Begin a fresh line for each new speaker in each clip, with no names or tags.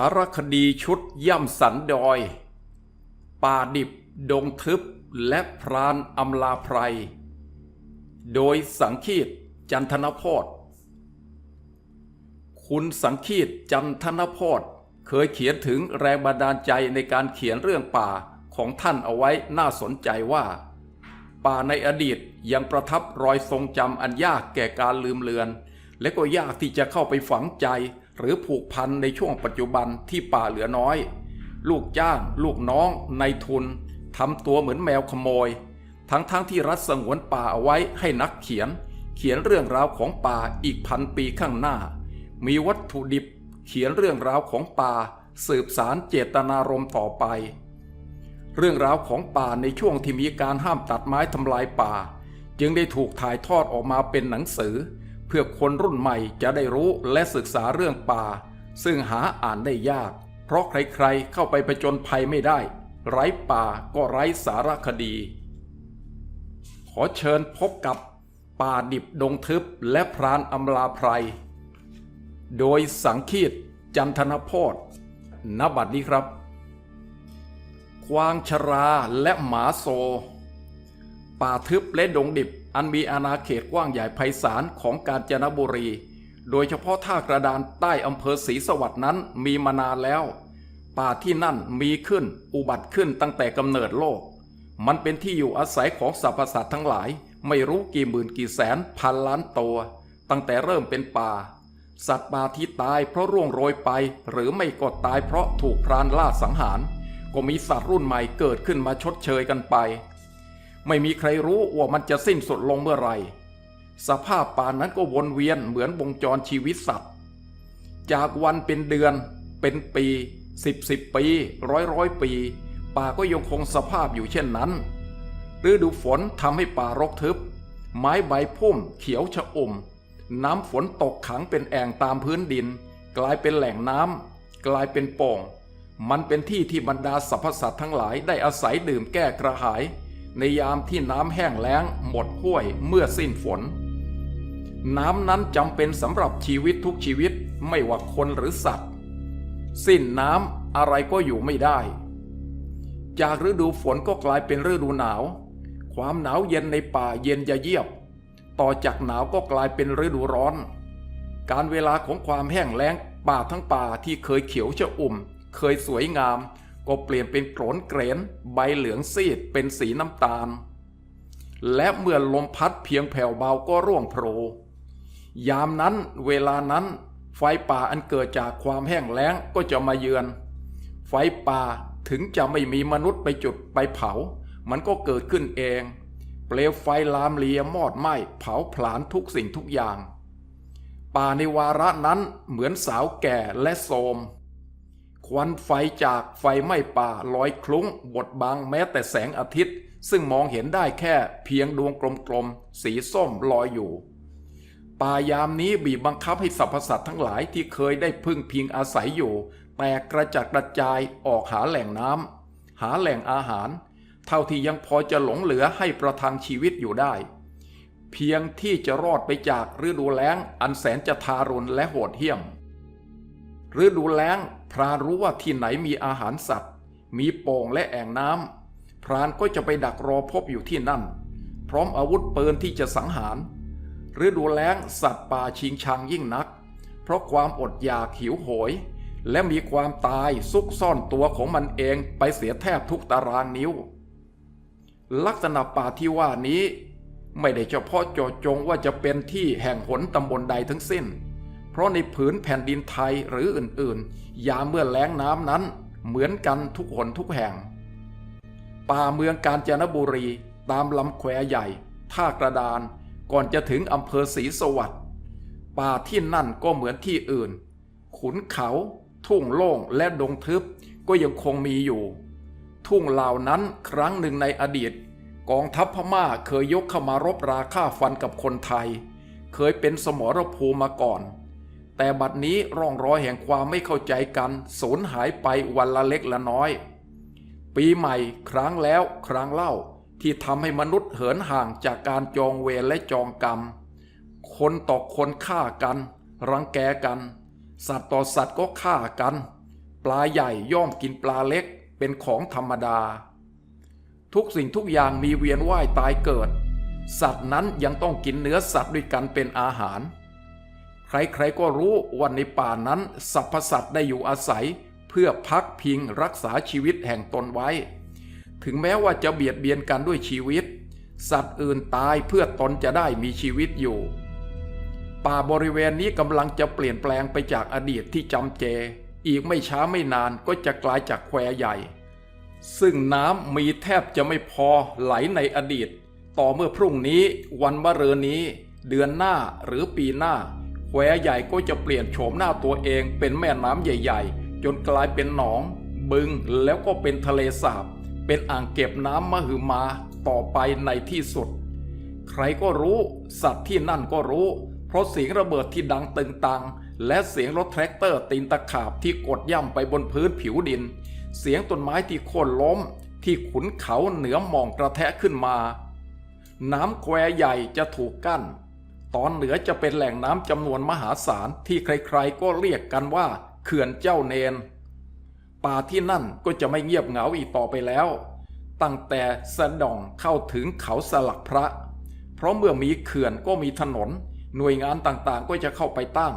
ารคดีชุดย่ำสันดอย ป่าดิบดงทึบและพรานอำลาไพร โดยสังคีตจันทนโพธคุณสังคีตจันทนโพธเคยเขียนถึงแรงบันดาลใจในการเขียนเรื่องป่าของท่านเอาไว้น่าสนใจว่า ป่าในอดีตยังประทับรอยทรงจำอันยากแก่การลืมเลือน และก็ยากที่จะเข้าไปฝังใจ หรือผูกพันในช่วงปัจจุบันที่ป่าเหลือน้อย ลูกจ้าง ลูกน้องในทุนทำตัวเหมือนแมวขโมย ทั้งๆทที่รัฐสงวนป่าเอาไว้ให้นักเขียน เขียนเรื่องราวของป่าอีกพันปีข้างหน้า มีวัตถุดิบ เขียนเรื่องราวของป่า สืบสารเจตนารมณ์ต่อไป เรื่องราวของป่าในช่วงที่มีการห้ามตัดไม้ทำลายป่า จึงได้ถูกถ่ายทอดออกมาเป็นหนังสือ พื่อคนรุ่นใหม่จะได้รู้และศึกษาเรื่องป่า ซึ่งหาอ่านได้ยาก เพราะใครๆเข้าไปผจญภัยไม่ได้ ไร้ป่าก็ไร้สารคดี ขอเชิญพบกับป่าดิบดงทึบและพรานอำลาไพร โดยสังคีตจันทนพธนบัดนี้ครับกวางชราและหมาโซ ป่าทึบและดงดิบ อันมีอาณาเขตกว้างใหญ่ไพศาลของกาญจนบุรี โดยเฉพาะท่ากระดานใต้อำเภอศรีสวัสดินั้นมีมานานแล้ว ป่าที่นั่นมีขึ้นอุบัติขึ้นตั้งแต่กำเนิดโลก มันเป็นที่อยู่อาศัยของสรรพสัตว์ทั้งหลาย ไม่รู้กี่หมื่นกี่แสนพันล้านตัว ตั้งแต่เริ่มเป็นป่า สัตว์ป่าที่ตายเพราะร่วงโรยไป หรือไม่ก็ตายเพราะถูกพรานล่าสังหาร ก็มีสัตว์รุ่นใหม่เกิดขึ้นมาชดเชยกันไป ไม่มีใครรู้ว่ามันจะสิ้นสุดลงเมื่อไหร่สภาพป่านั้นก็วนเวียนเหมือนวงจรชีวิตสัตว์ จากวันเป็นเดือน เป็นปีสิบสิบปี ร้อยร้อยปี ป่าก็ยังคงสภาพอยู่เช่นนั้นฤดูฝนทำให้ป่ารกทึบ ไม้ใบพุ่มเขียวชะอม น้ำฝนตกขังเป็นแอ่งตามพื้นดิน กลายเป็นแหล่งน้ำกลายเป็นโป่ง มันเป็นที่ที่บรรดาสรรพสัตว์ทั้งหลายได้อาศัยดื่มแก้กระหาย ในยามที่น้ำแห้งแล้งหมดห้วยเมื่อสิ้นฝน น้ำนั้นจำเป็นสำหรับชีวิตทุกชีวิตไม่ว่าคนหรือสัตว์ สิ้นน้ำอะไรก็อยู่ไม่ได้ จากฤดูฝนก็กลายเป็นฤดูหนาว ความหนาวเย็นในป่าเย็นจะเยียบ ต่อจากหนาวก็กลายเป็นฤดูร้อน การเวลาของความแห้งแล้งป่าทั้งป่าที่เคยเขียวชะอุ่ม เคยสวยงาม ก็เปลี่ยนเป็นโกรนเกรนใบเหลืองซีดเป็นสีน้ำตาล และเมื่อลมพัดเพียงแผ่วเบาก็ร่วงโพรยามนั้นเวลานั้น ไฟป่าอันเกิดจากความแห้งแล้งก็จะมาเยือน ไฟป่าถึงจะไม่มีมนุษย์ไปจุดไปเผา มันก็เกิดขึ้นเอง เปลวไฟลามเลียมอดไหม้เผาผลาญทุกสิ่งทุกอย่าง ป่าในวาระนั้นเหมือนสาวแก่และโทรม ควันไฟจากไฟไหม้ป่าลอยคลุ้ง บดบังแม้แต่แสงอาทิตย์ ซึ่งมองเห็นได้แค่เพียงดวงกลมๆ สีส้มลอยอยู่ ป่ายามนี้บีบบังคับให้สรรพสัตว์ทั้งหลายที่เคยได้พึ่งพิงอาศัยอยู่ แตกกระจัดกระจายออกหาแหล่งน้ำหาแหล่งอาหาร เท่าที่ยังพอจะหลงเหลือให้ประทังชีวิตอยู่ได้ เพียงที่จะรอดไปจากฤดูแล้งอันแสนจะทารุณและโหดเหี้ยมฤดูแล้ง พรานรู้ว่าที่ไหนมีอาหารสัตว์ มีโป่งและแอ่งน้ำพรานก็จะไปดักรอพบอยู่ที่นั่น พร้อมอาวุธปืนที่จะสังหารฤดูแล้งสัตว์ป่าชิงชังยิ่งนัก เพราะความอดอยากหิวโหย และมีความตายซุกซ่อนตัวของมันเองไปเสียแทบทุกตารางนิ้ว ลักษณะป่าที่ว่านี้ ไม่ได้เฉพาะเจาะจงว่าจะเป็นที่แห่งหนตำบลใดทั้งสิ้น เพราะในผืนแผ่นดินไทยหรืออื่นๆ ยามเมื่อแล้งน้ำนั้นเหมือนกันทุกหนทุกแห่ง ป่าเมืองกาญจนบุรีตามลำแควใหญ่ ท่ากระดานก่อนจะถึงอำเภอศรีสวัสดิ์ป่าที่นั่นก็เหมือนที่อื่น ขุนเขา ทุ่งโล่งและดงทึบก็ยังคงมีอยู่ ทุ่งเหล่านั้นครั้งหนึ่งในอดีต กองทัพพม่าเคยยกเข้ามารบราฆ่าฟันกับคนไทย เคยเป็นสมรภูมิมาก่อน แต่บัดนี้ร่องรอยแห่งความไม่เข้าใจกันสูญหายไปวันละเล็กละน้อย ปีใหม่ครั้งแล้วครั้งเล่าที่ทำให้มนุษย์เหินห่างจากการจองเวรและจองกรรม คนต่อคนฆ่ากัน รังแกกัน สัตว์ต่อสัตว์ก็ฆ่ากัน ปลาใหญ่ย่อมกินปลาเล็กเป็นของธรรมดา ทุกสิ่งทุกอย่างมีเวียนว่ายตายเกิด สัตว์นั้นยังต้องกินเนื้อสัตว์ด้วยกันเป็นอาหาร ใครๆก็รู้ว่าในป่านั้นสรรพสัตว์ได้อยู่อาศัย เพื่อพักพิงรักษาชีวิตแห่งตนไว้ ถึงแม้ว่าจะเบียดเบียนกันด้วยชีวิต สัตว์อื่นตายเพื่อตนจะได้มีชีวิตอยู่ ป่าบริเวณนี้กำลังจะเปลี่ยนแปลงไปจากอดีตที่จำเจ อีกไม่ช้าไม่นานก็จะกลายจากแควใหญ่ ซึ่งน้ำมีแทบจะไม่พอไหลในอดีต ต่อเมื่อพรุ่งนี้วันมะรืนนี้ เดือนหน้าหรือปีหน้า แควใหญ่ก็จะเปลี่ยนโฉมหน้าตัวเองเป็นแม่น้ำใหญ่ๆ จนกลายเป็นหนอง บึงแล้วก็เป็นทะเลสาบ เป็นอ่างเก็บน้ำมหึมาต่อไปในที่สุด ใครก็รู้ สัตว์ที่นั่นก็รู้ เพราะเสียงระเบิดที่ดังตึงตัง และเสียงรถแทรกเตอร์ตีนตะขาบที่กดย่ำไปบนพื้นผิวดิน เสียงต้นไม้ที่โค่นล้ม ที่ขุนเขาเหนือหมองกระแทะขึ้นมา น้ำแควใหญ่จะถูกกั้น ตอนเหนือจะเป็นแหล่งน้ำจำนวนมหาศาลที่ใครๆก็เรียกกันว่า เขื่อนเจ้าเนน ป่าที่นั่นก็จะไม่เงียบเหงาอีกต่อไปแล้ว ตั้งแต่สะดองเข้าถึงเขาสลักพระ เพราะเมื่อมีเขื่อนก็มีถนน หน่วยงานต่างๆก็จะเข้าไปตั้ง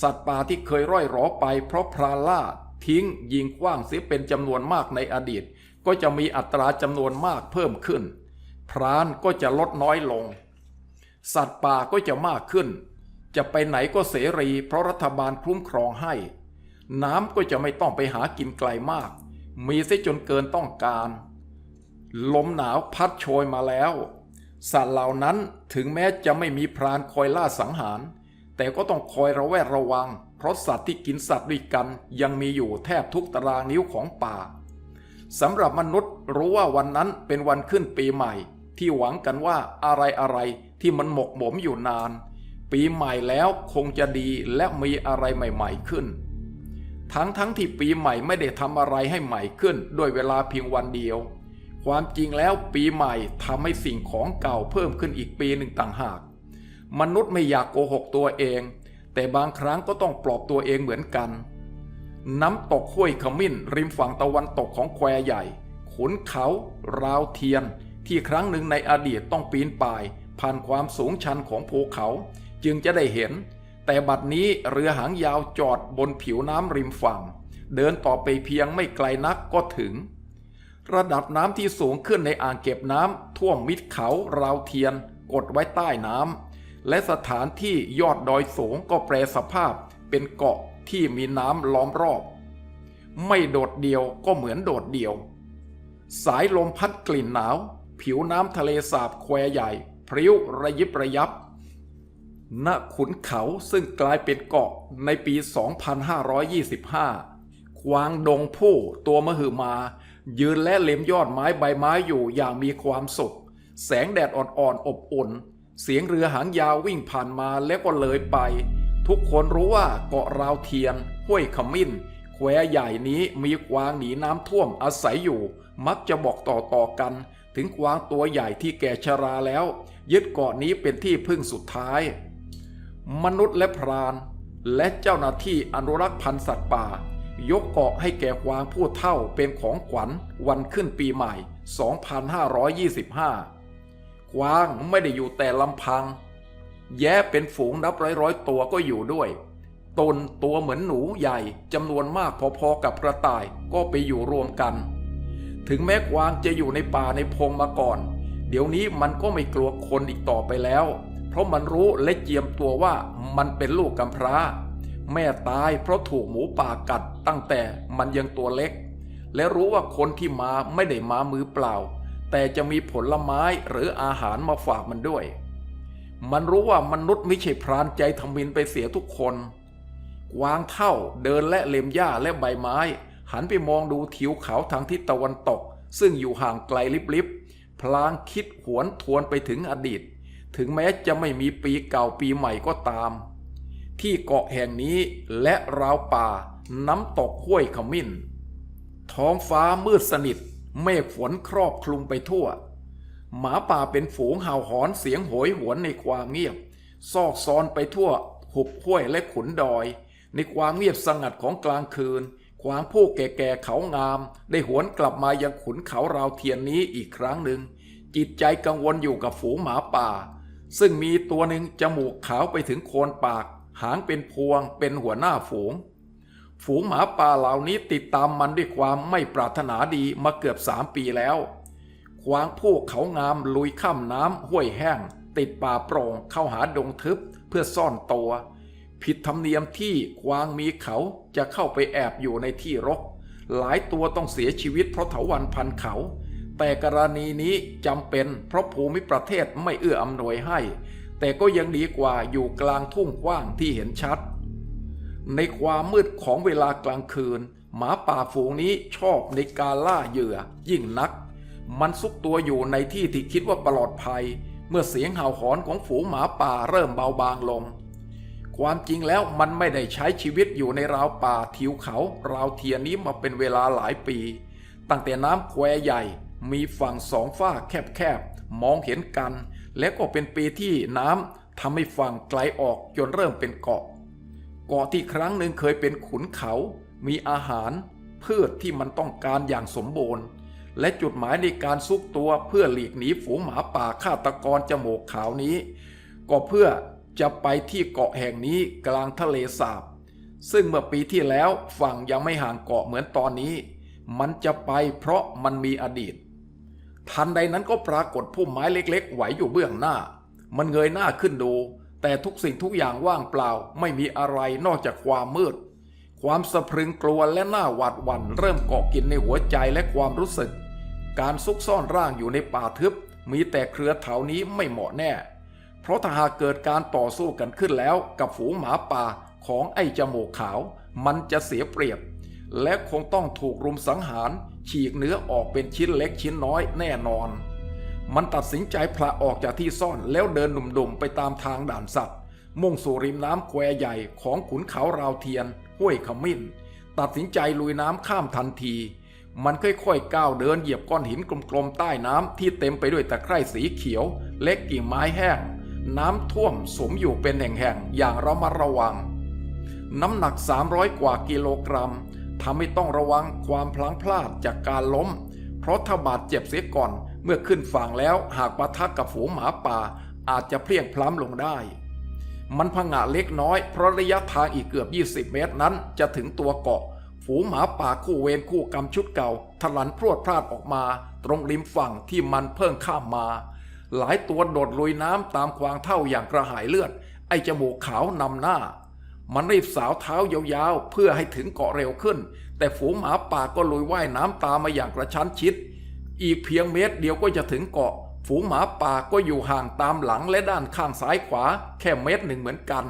สัตว์ป่าที่เคยร่อยหรอไป เพราะพรานล่าทิ้งยิงขว้างเสียเป็นจำนวนมากในอดีต ก็จะมีอัตราจำนวนมากเพิ่มขึ้น พรานก็จะลดน้อยลง สัตว์ป่าก็จะมากขึ้น จะไปไหนก็เสรี เพราะรัฐบาลคุ้มครองให้ น้ำก็จะไม่ต้องไปหากินไกลมาก มีเสียจนเกินต้องการ ลมหนาวพัดโชยมาแล้ว สัตว์เหล่านั้นถึงแม้จะไม่มีพรานคอยล่าสังหาร แต่ก็ต้องคอยระแวดระวัง เพราะสัตว์ที่กินสัตว์ด้วยกัน ยังมีอยู่แทบทุกตารางนิ้วของป่าสำหรับมนุษย์รู้ว่าวันนั้นเป็นวันขึ้นปีใหม่ ที่หวังกันว่าอะไรอะไรๆที่มันหมกหมมอยู่นาน ปีใหม่แล้วคงจะดีและมีอะไรใหม่ๆขึ้น ทั้งทั้งที่ปีใหม่ไม่ได้ทำอะไรให้ใหม่ขึ้นด้วยเวลาเพียงวันเดียว ความจริงแล้วปีใหม่ทำให้สิ่งของเก่าเพิ่มขึ้นอีกปีหนึ่งต่างหาก มนุษย์ไม่อยากโกหกตัวเอง แต่บางครั้งก็ต้องปลอบตัวเองเหมือนกัน น้ำตกห้วยขมิ้นริมฝั่งตะวันตกของแควใหญ่ ขุนเขา ราวเทียน ที่ครั้งหนึ่งในอดีตต้องปีนป่าย ผ่านความสูงชันของภูเขา จึงจะได้เห็น แต่บัดนี้เรือหางยาวจอดบนผิวน้ำริมฝั่ง เดินต่อไปเพียงไม่ไกลนักก็ถึง ระดับน้ำที่สูงขึ้นในอ่างเก็บน้ำท่วมมิดเขาราวเทียน กดไว้ใต้น้ำและสถานที่ยอดดอยสูงก็แปรสภาพเป็นเกาะที่มีน้ำล้อมรอบ ไม่โดดเดี่ยวก็เหมือนโดดเดี่ยว สายลมพัดกลิ่นหนาว ผิวน้ำทะเลสาบแควใหญ่ พริ้วระยิบระยับ ณขุนเขาซึ่งกลายเป็นเกาะในปี 2525 ควางดงผู้ตัวมหึมา ยืนและเล็มยอดไม้ใบไม้อยู่อย่างมีความสุข แสงแดดอ่อนๆอบอุ่น เสียงเรือหางยาววิ่งผ่านมาแล้วก็เลยไป ทุกคนรู้ว่าเกาะราวเทียน ห้วยขมิ้น แควใหญ่นี้มีกวางหนีน้ำท่วมอาศัยอยู่มักจะบอกต่อๆกัน ถึงกวางตัวใหญ่ที่แก่ชราแล้ว ยึดเกาะนี้เป็นที่พึ่งสุดท้าย มนุษย์และพรานและเจ้าหน้าที่อนุรักษ์พันธุ์สัตว์ป่า ยกเกาะให้แก่กวางผู้เท่าเป็นของขวัญวันขึ้นปีใหม่ 2525 กวางไม่ได้อยู่แต่ลำพัง แย้เป็นฝูงนับร้อยร้อยๆตัวก็อยู่ด้วย ตนตัวเหมือนหนูใหญ่จำนวนมากพอๆกับกระต่ายก็ไปอยู่รวมกัน ถึงแม้กวางจะอยู่ในป่าในพงมาก่อน เดี๋ยวนี้มันก็ไม่กลัวคนอีกต่อไปแล้ว เพราะมันรู้และเจียมตัวว่ามันเป็นลูกกำพร้า แม่ตายเพราะถูกหมูป่ากัดตั้งแต่มันยังตัวเล็ก และรู้ว่าคนที่มาไม่ได้มามือเปล่า แต่จะมีผลไม้หรืออาหารมาฝากมันด้วย มันรู้ว่ามนุษย์ไม่ใช่พรานใจทำมินไปเสียทุกคน กวางเท่าเดินและเล็มหญ้าและใบไม้ หันไปมองดูทิวเขาทางทิศตะวันตก ซึ่งอยู่ห่างไกลลิบๆพลางคิดหวนทวนไปถึงอดีต ถึงแม้จะไม่มีปีเก่าปีใหม่ก็ตาม ที่เกาะแห่งนี้และราวป่าน้ำตกห้วยขมิ้น ท้องฟ้ามืดสนิท เมฆฝนครอบคลุมไปทั่ว หมาป่าเป็นฝูงเห่าหอนเสียงโหยหวนในความเงียบ ซอกซอนไปทั่วหุบห้วยและขุนดอย ในความเงียบสงัดของกลางคืน ขวางผู้แก่ๆเขางาม ได้หวนกลับมายังขุนเขาราวเทียนนี้อีกครั้งหนึ่ง จิตใจกังวลอยู่กับฝูงหมาป่า ซึ่งมีตัวหนึ่งจมูกขาวไปถึงโคนปาก หางเป็นพวงเป็นหัวหน้าฝูง ฝูงหมาป่าเหล่านี้ติดตามมันด้วยความไม่ปรารถนาดีมาเกือบสามปีแล้วขวางผู้เขางามลุยข้ามน้ำห้วยแห้ง ติดป่าโปร่งเข้าหาดงทึบเพื่อซ่อนตัว ผิดธรรมเนียมที่ควางมีเขาจะเข้าไปแอบอยู่ในที่รก หลายตัวต้องเสียชีวิตเพราะเถาวันพันเขา แต่กรณีนี้จำเป็นเพราะภูมิประเทศไม่เอื้ออำนวยให้ แต่ก็ยังดีกว่าอยู่กลางทุ่งกว้างที่เห็นชัด ในความมืดของเวลากลางคืน หมาป่าฝูงนี้ชอบในการล่าเหยื่อ ยิ่งนัก มันซุกตัวอยู่ในที่ที่คิดว่าปลอดภัย เมื่อเสียงเห่าหอนของฝูงหมาป่าเริ่มเบาบางลง ความจริงแล้วมันไม่ได้ใช้ชีวิตอยู่ในราวป่าทิวเขา ราวเทียนนี้มาเป็นเวลาหลายปี ตั้งแต่น้ำแควใหญ่ มีฝั่งสองฝ้าแคบๆ มองเห็นกัน และก็เป็นปีที่น้ำทำให้ฝั่งไกลออกจนเริ่มเป็นเกาะ เกาะที่ครั้งหนึ่งเคยเป็นขุนเขา มีอาหาร พืชที่มันต้องการอย่างสมบูรณ์ และจุดหมายในการซุกตัวเพื่อหลีกหนีฝูงหมาป่าฆาตกรจมูกขาวนี้ ก็เพื่อ จะไปที่เกาะแห่งนี้กลางทะเลสาบ ซึ่งเมื่อปีที่แล้วฝั่งยังไม่ห่างเกาะเหมือนตอนนี้ มันจะไปเพราะมันมีอดีต ทันใดนั้นก็ปรากฏพุ่มไม้เล็กๆ ไหวอยู่เบื้องหน้า มันเงยหน้าขึ้นดู แต่ทุกสิ่งทุกอย่างว่างเปล่าไม่มีอะไรนอกจากความมืด ความสะพรึงกลัวและหน้าหวาดหวั่นเริ่มเกาะกินในหัวใจและความรู้สึก การซุกซ่อนร่างอยู่ในป่าทึบ มีแต่เครือเถานี้ไม่เหมาะแน่ เพราะถ้าหากเกิดการต่อสู้กันขึ้นแล้วกับฝูงหมาป่าของไอ้จมูกขาว มันจะเสียเปรียบ และคงต้องถูกรุมสังหาร ฉีกเนื้อออกเป็นชิ้นเล็กชิ้นน้อยแน่นอน มันตัดสินใจพละออกจากที่ซ่อนแล้วเดินหนุ่มๆไปตามทางด่านสัตว์ มุ่งสู่ริมน้ำแควใหญ่ของขุนเขาราวเทียน ห้วยขมิ้น ตัดสินใจลุยน้ำข้ามทันทีมันค่อยๆก้าวเดินเหยียบก้อนหินกลมๆใต้น้ำที่เต็มไปด้วยตะไคร่สีเขียว เล็กกิ่งไม้แห้ง น้ำท่วมสมอยู่เป็นแห่งๆ อย่างระมัดระวัง น้ำหนัก 300 กว่ากิโลกรัมทำให้ต้องระวังความพลั้งพลาดจากการล้ม เพราะถ้าบาดเจ็บเสียก่อนเมื่อขึ้นฝั่งแล้วหากปะทะกับฝูงหมาป่า อาจจะเพลียงพล้ำลงได้ มันผงะเล็กน้อยเพราะระยะทางอีกเกือบ 20 เมตรนั้นจะถึงตัวเกาะ ฝูงหมาป่าคู่เวรคู่กรรมชุดเก่าทะลันพรวดพลาดออกมา ตรงริมฝั่งที่มันเพิ่งข้ามมา หลายตัวโดดลุยน้ำตามควางเท่าอย่างกระหายเลือด ไอ้จมูกขาวนำหน้า มันรีบสาวเท้ายาวๆ เพื่อให้ถึงเกาะเร็วขึ้น แต่ฝูงหมาป่าก็ลุยว่ายน้ำตามมาอย่างกระชั้นชิด อีกเพียงเมตรเดียวก็จะถึงเกาะ ฝูงหมาป่าก็อยู่ห่างตามหลังและด้านข้างซ้ายขวา แค่เมตรหนึ่งเหมือนกัน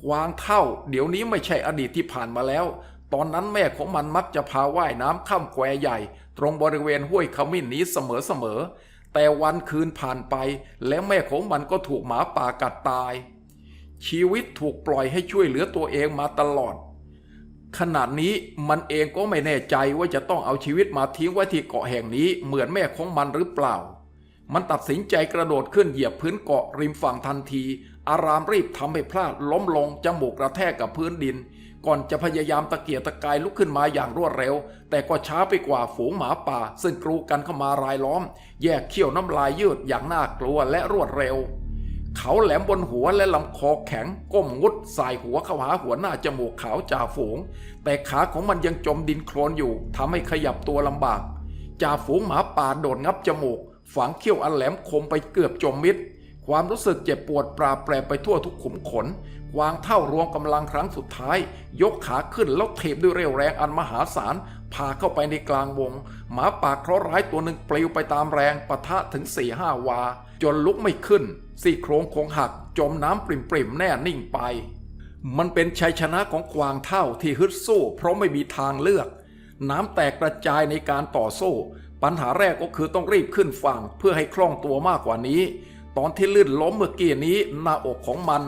ควางเท่า เดี๋ยวนี้ไม่ใช่อดีตที่ผ่านมาแล้ว ตอนนั้นแม่ของมันมักจะพาว่ายน้ำข้ามแควใหญ่ ตรงบริเวณห้วยขมิ้นนี้เสมอๆ แต่วันคืนผ่านไป แล้วแม่ของมันก็ถูกหมาป่ากัดตาย ชีวิตถูกปล่อยให้ช่วยเหลือตัวเองมาตลอด ขนาดนี้มันเองก็ไม่แน่ใจว่าจะต้องเอาชีวิตมาทิ้งไว้ที่เกาะแห่งนี้เหมือนแม่ของมันหรือเปล่า มันตัดสินใจกระโดดขึ้นเหยียบพื้นเกาะริมฝั่งทันที อารามรีบทำให้พลาดล้มลงจมูกกระแทกกับพื้นดิน ก่อนจะพยายามตะเกียกตะกายลุกขึ้นมาอย่างรวดเร็ว แต่ก็ช้าไปกว่าฝูงหมาป่า ซึ่งกรูกันเข้ามารายล้อม แยกเขี้ยวน้ำลายยืดอย่างน่ากลัวและรวดเร็ว เขาแหลมบนหัวและลำคอแข็งก้มงุดสายหัวเข้าหาหัวหน้าจมูกขาวจ่าฝูง แต่ขาของมันยังจมดินโคลนอยู่ทำให้ขยับตัวลำบากจ่าฝูงหมาป่าโดดงับจมูก ฝังเขี้ยวอันแหลมคมไปเกือบจมมิดความรู้สึกเจ็บปวดปราแปรไปทั่วทุกขุมขน วางเท่ารวมกำลังครั้งสุดท้าย ยกขาขึ้นแล้วเทบด้วยเร็วแรงอันมหาศาลพาเข้าไปในกลางวง หมาป่าเคราะห์ร้ายตัวหนึ่งปลิวไปตามแรงปะทะถึงสี่ห้าวา จนลุกไม่ขึ้นซี่โครงคงหัก จมน้ำปริ่มๆแน่นิ่งไป มันเป็นชัยชนะของกวางเท่าที่ฮึดสู้ เพราะไม่มีทางเลือก น้ำแตกกระจายในการต่อสู้ ปัญหาแรกก็คือต้องรีบขึ้นฝั่งเพื่อให้คล่องตัวมากกว่านี้ ตอนที่ลื่นล้มเมื่อกี้นี้หน้าอกของมัน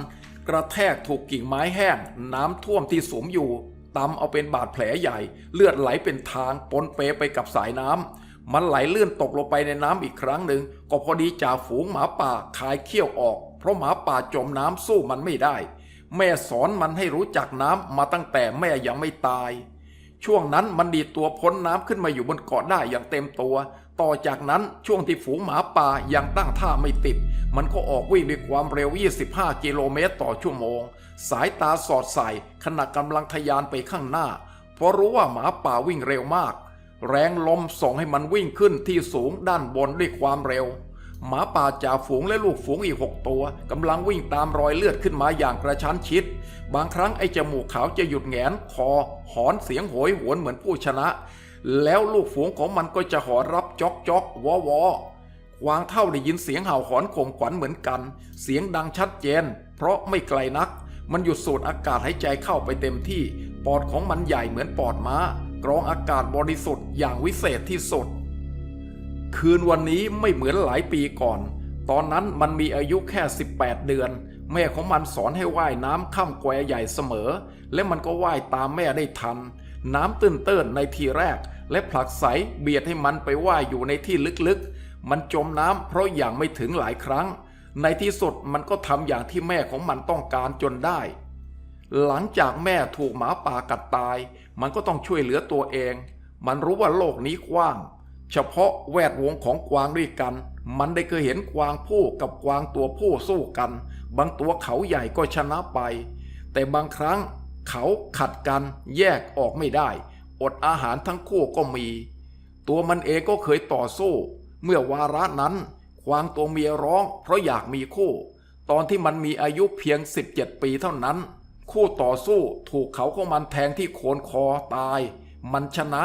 กระแทกถูกกิ่งไม้แห้ง น้ำท่วมที่สวมอยู่ตำเอาเป็นบาดแผลใหญ่ เลือดไหลเป็นทางปนเปไปกับสายน้ำมันไหลเลื่อนตกลงไปในน้ำอีกครั้งหนึ่ง ก็พอดีจ่าฝูงหมาป่าคายเขี้ยวออก เพราะหมาป่าจมน้ำสู้มันไม่ได้ แม่สอนมันให้รู้จักน้ำมาตั้งแต่แม่ยังไม่ตาย ช่วงนั้นมันดีตัวพ้นน้ำขึ้นมาอยู่บนเกาะได้อย่างเต็มตัว ต่อจากนั้นช่วงที่ฝูงหมาป่ายังตั้งท่าไม่ติด มันก็ออกวิ่งด้วยความเร็ว 25 กิโลเมตรต่อชั่วโมง สายตาสอดใส่ขณะกำลังทะยานไปข้างหน้า เพราะรู้ว่าหมาป่าวิ่งเร็วมาก แรงลมส่งให้มันวิ่งขึ้นที่สูงด้านบนด้วยความเร็ว หมาป่าจ่าฝูงและลูกฝูงอีกหกตัวกำลังวิ่งตามรอยเลือดขึ้นมาอย่างกระชั้นชิด บางครั้งไอ้จมูกขาวจะหยุดแงนคอ หอนเสียงโหยหวนเหมือนผู้ชนะ แล้วลูกฝูงของมันก็จะหอนรับจอกจอกวอวอควางเท่าได้ยินเสียงเห่าหอนข่มขวัญเหมือนกัน เสียงดังชัดเจน เพราะไม่ไกลนัก มันหยุดสูดอากาศหายใจเข้าไปเต็มที่ ปอดของมันใหญ่เหมือนปอดม้ากรองอากาศบริสุทธิ์อย่างวิเศษที่สุด คืนวันนี้ไม่เหมือนหลายปีก่อน ตอนนั้นมันมีอายุแค่ 18 เดือน แม่ของมันสอนให้ว่ายน้ำข้ามแควใหญ่เสมอ และมันก็ว่ายตามแม่ได้ทัน น้ำตื้นเต้นในทีแรก และผลักไสเบียดให้มันไปว่ายอยู่ในที่ลึกๆ มันจมน้ำเพราะอย่างไม่ถึงหลายครั้ง ในที่สุดมันก็ทำอย่างที่แม่ของมันต้องการจนได้ หลังจากแม่ถูกหมาป่ากัดตาย มันก็ต้องช่วยเหลือตัวเอง มันรู้ว่าโลกนี้กว้าง เฉพาะแวดวงของกวางด้วยกัน มันได้เคยเห็นกวางผู้กับกวางตัวผู้สู้กัน บางตัวเขาใหญ่ก็ชนะไป แต่บางครั้งเขาขัดกันแยกออกไม่ได้ อดอาหารทั้งคู่ก็มี ตัวมันเองก็เคยต่อสู้ เมื่อวาระนั้นควางตัวเมียร้องเพราะอยากมีคู่ ตอนที่มันมีอายุเพียง 17 ปีเท่านั้น คู่ต่อสู้ถูกเขาของมันแทงที่โคนคอตาย มันชนะ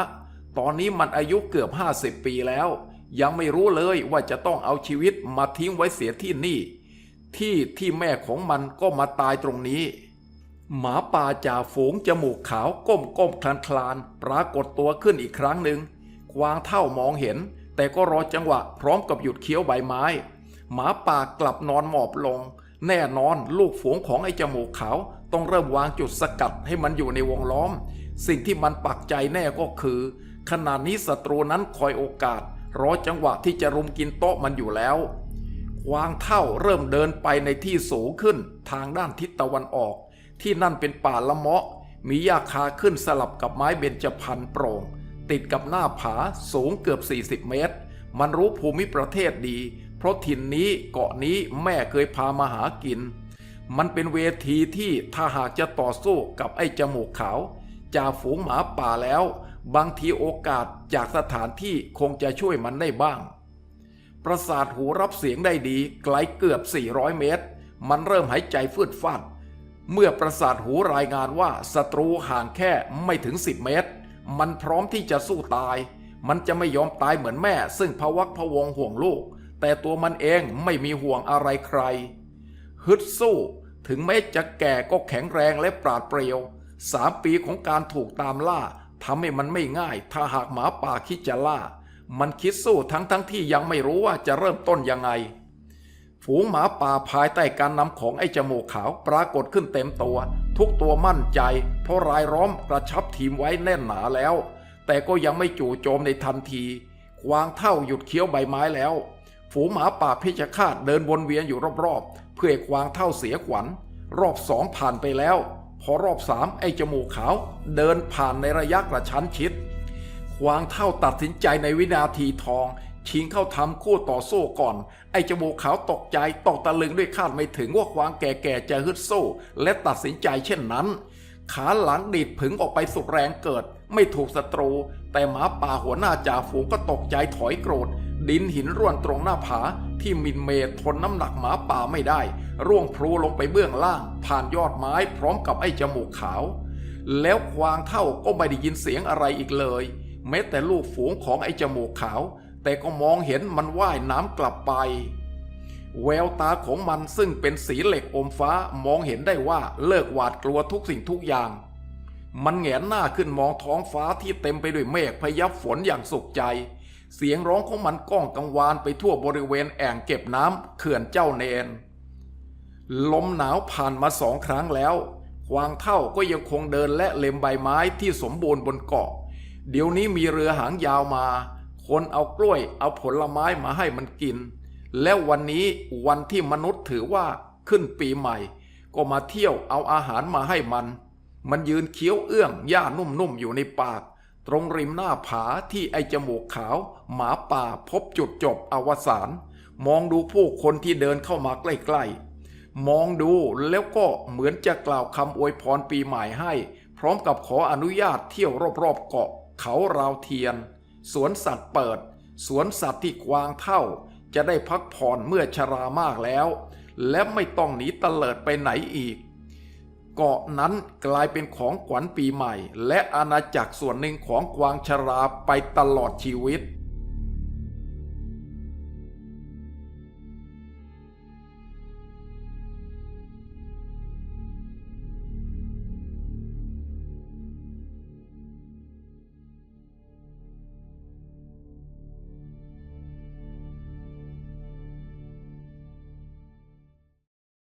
ตอนนี้มันอายุเกือบ 50 ปีแล้ว ยังไม่รู้เลยว่าจะต้องเอาชีวิตมาทิ้งไว้เสียที่นี่ ที่ที่แม่ของมันก็มาตายตรงนี้ หมาป่าจ่าฝูงจมูกขาวก้มก้มคลานคลานปรากฏตัวขึ้นอีกครั้งหนึ่งกวางเท่ามองเห็น แต่ก็รอจังหวะพร้อมกับหยุดเคี้ยวใบไม้ หมาป่ากลับนอนหมอบลง แน่นอนลูกฝูงของไอ้จมูกขาวต้องเริ่มวางจุดสกัดให้มันอยู่ในวงล้อม สิ่งที่มันปักใจแน่ก็คือ ขณะนี้ศัตรูนั้นคอยโอกาส รอจังหวะที่จะรุมกินโต๊ะมันอยู่แล้วควางเท่าเริ่มเดินไปในที่สูงขึ้นทางด้านทิศตะวันออก ที่นั่นเป็นป่าละเมาะ มีหญ้าคาขึ้นสลับกับไม้เบญจพรรณโปร่ง ติดกับหน้าผาสูงเกือบ 40 เมตร มันรู้ภูมิประเทศดี เพราะถิ่นนี้เกาะนี้แม่เคยพามาหากิน มันเป็นเวทีที่ถ้าหากจะต่อสู้กับไอ้จมูกขาวจ่าฝูงหมาป่าแล้ว บางทีโอกาสจากสถานที่คงจะช่วยมันได้บ้าง ประสาทหูรับเสียงได้ดีไกลเกือบ 400 เมตร มันเริ่มหายใจฟืดฟัด เมื่อประสาทหูรายงานว่าศัตรูห่างแค่ไม่ถึง 10 เมตร มันพร้อมที่จะสู้ตาย มันจะไม่ยอมตายเหมือนแม่ ซึ่งพวักพวงห่วงลูก แต่ตัวมันเองไม่มีห่วงอะไรใคร ฮึดสู้ ถึงแม้จะแก่ก็แข็งแรงและปราดเปรียวสามปีของการถูกตามล่าทำให้มันไม่ง่าย ถ้าหากหมาป่าคิดจะล่า มันคิดสู้ทั้งทั้งที่ยังไม่รู้ว่าจะเริ่มต้นยังไง ฝูงหมาป่าภายใต้การนำของไอ้จมูกขาวปรากฏขึ้นเต็มตัว ทุกตัวมั่นใจ เพราะรายล้อมกระชับทีมไว้แน่นหนาแล้ว แต่ก็ยังไม่จู่โจมในทันทีควางเท่าหยุดเคี้ยวใบไม้แล้ว ฝูงหมาป่าเพชฌฆาตเดินวนเวียนอยู่รอบๆ เพื่อควางเท่าเสียขวัญ รอบสองผ่านไปแล้ว พอรอบสามไอ้จมูกขาวเดินผ่านในระยะกระชั้นชิด ควางเท่าตัดสินใจในวินาทีทอง ชิงเข้าทำคู่ต่อสู้ก่อน ไอ้จมูกขาวตกใจตกตะลึงด้วยคาดไม่ถึงว่าควางแก่ๆจะฮึดสู้ และตัดสินใจเช่นนั้น ขาหลังดีดผึงออกไปสุดแรงเกิด ไม่ถูกศัตรู แต่หมาป่าหัวหน้าจ่าฝูงก็ตกใจถอยโกรธ ดินหินร่วนตรงหน้าผาที่มินเมย์ทนน้ำหนักหมาป่าไม่ได้ ร่วงพลูลงไปเบื้องล่าง ผ่านยอดไม้พร้อมกับไอ้จมูกขาว แล้วควางเท่าก็ไม่ได้ยินเสียงอะไรอีกเลย แม้แต่ลูกฝูงของไอ้จมูกขาว แต่ก็มองเห็นมันว่ายน้ำกลับไป แววตาของมันซึ่งเป็นสีเหล็กอมฟ้ามองเห็นได้ว่าเลิกหวาดกลัวทุกสิ่งทุกอย่าง มันแหงนหน้าขึ้นมองท้องฟ้าที่เต็มไปด้วยเมฆพยับฝนอย่างสุขใจ เสียงร้องของมันก้องกังวานไปทั่วบริเวณแอ่งเก็บน้ำเขื่อนเจ้าเนน ลมหนาวผ่านมาสองครั้งแล้วควางเท่าก็ยังคงเดินและเล็มใบไม้ที่สมบูรณ์บนเกาะ เดี๋ยวนี้มีเรือหางยาวมา คนเอากล้วย เอาผลไม้มาให้มันกิน แล้ววันนี้วันที่มนุษย์ถือว่าขึ้นปีใหม่ ก็มาเที่ยวเอาอาหารมาให้มัน มันยืนเคี้ยวเอื้องหญ้านุ่มๆอยู่ในปาก ตรงริมหน้าผาที่ไอจมูกขาว หมาป่าพบจุดจบอวสานมองดูผู้คนที่เดินเข้ามาใกล้ๆ มองดูแล้วก็เหมือนจะกล่าวคำอวยพรปีใหม่ให้ พร้อมกับขออนุญาตเที่ยวรอบๆเกาะเขาราวเทียน สวนสัตว์เปิด สวนสัตว์ที่กวางเท่า จะได้พักผ่อนเมื่อชรามากแล้ว และไม่ต้องหนีเตลิดไปไหนอีก เกาะนั้นกลายเป็นของขวัญปีใหม่ และอาณาจักรส่วนหนึ่งของกวางชราไปตลอดชีวิต